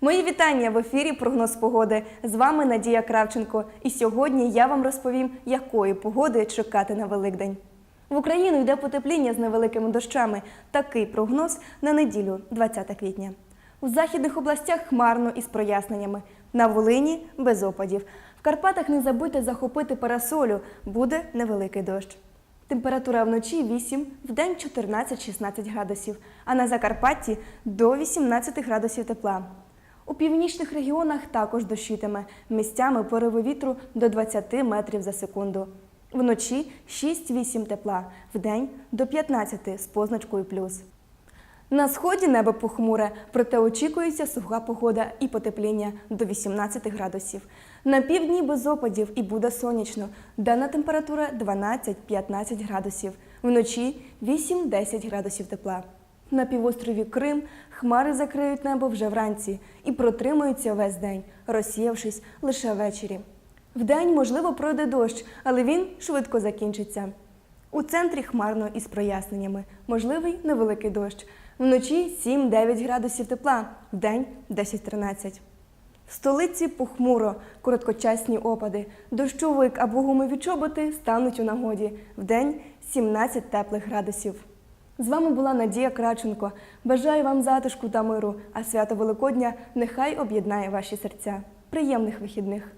Мої вітання в ефірі Прогноз погоди. З вами Надія Кравченко. І сьогодні я вам розповім, якої погоди чекати на Великдень. В Україну йде потепління з невеликими дощами. Такий прогноз на неділю, 20 квітня. У західних областях хмарно із проясненнями. На Волині без опадів. В Карпатах не забудьте захопити парасолю, буде невеликий дощ. Температура вночі 8, вдень 14-16 градусів, а на Закарпатті до 18 градусів тепла. У північних регіонах також дощитиме, місцями пориви вітру до 20 метрів за секунду. Вночі 6-8 тепла, вдень до 15 з позначкою плюс. На сході небо похмуре, проте очікується суха погода і потепління до 18 градусів. На півдні без опадів і буде сонячно. Денна температура 12-15 градусів. Вночі 8-10 градусів тепла. На півострові Крим хмари закриють небо вже вранці і протримуються весь день, розсіявшись лише ввечері. Вдень, можливо, пройде дощ, але він швидко закінчиться. У центрі хмарно із проясненнями, можливий невеликий дощ. Вночі 7-9 градусів тепла, вдень 10-13. В столиці похмуро, короткочасні опади, дощовик або гумові чоботи стануть у нагоді, вдень 17 теплих градусів. З вами була Надія Краченко. Бажаю вам затишку та миру, а свято Великодня нехай об'єднає ваші серця. Приємних вихідних!